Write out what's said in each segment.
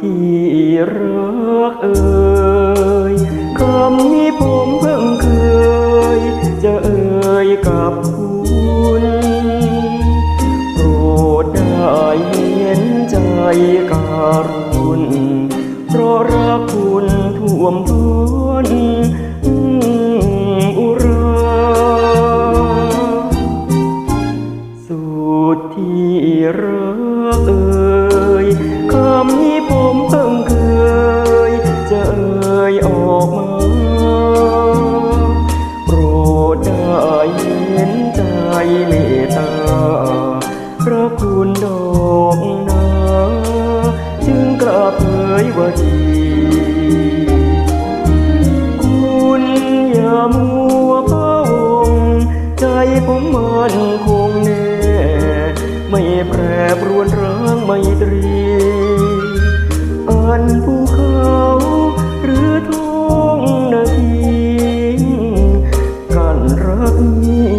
ที่รักเอ่ยคำนี้ผมเพิ่งเคย จะเอ่ยกับคุณโปรดได้เห็นใจการุณเพราะรักคุณท่วมท้นอุราสุดที่รักเอ่ยคำ ออกมาโปรดได้เห็นใจเมตตาพระคุณดอกนาจึงกราบเผยว่าดีคุณอย่ามัวพะวงใจผมมันคงแน่ไม่แปรปรวนร้างไม่ตรีอันภูเข กนี้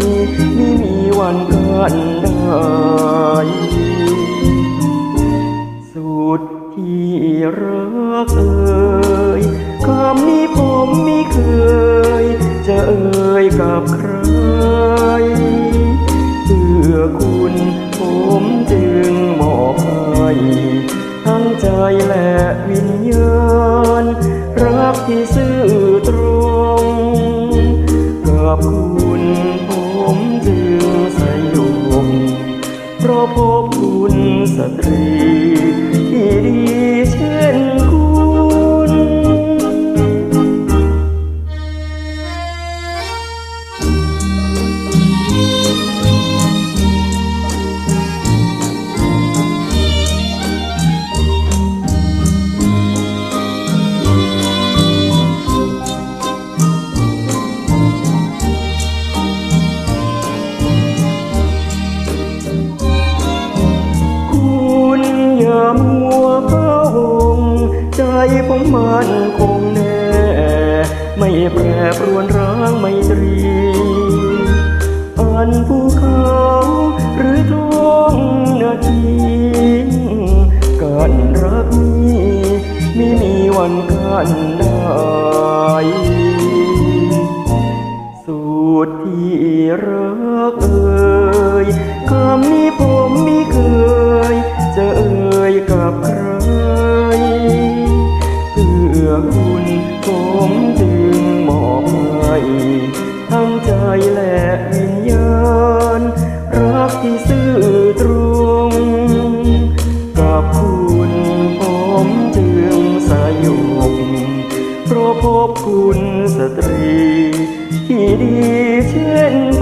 ไม่มีวันกันได้สุดที่รักเอ่ยคำนี้ผมไม่เคย จะเอ่ยกับใคร พบคุณสตรีที่ดีเช่น ผมมันคงแน่ ไม่แปรปรวนร้างไม่ตรีอันภูเขาหรือท้องนาทีการรักนี้ไม่มีวันกันได้สุดที่รักเอ่ยคำนี้ พบคุณสตรี ที่ดีเช่น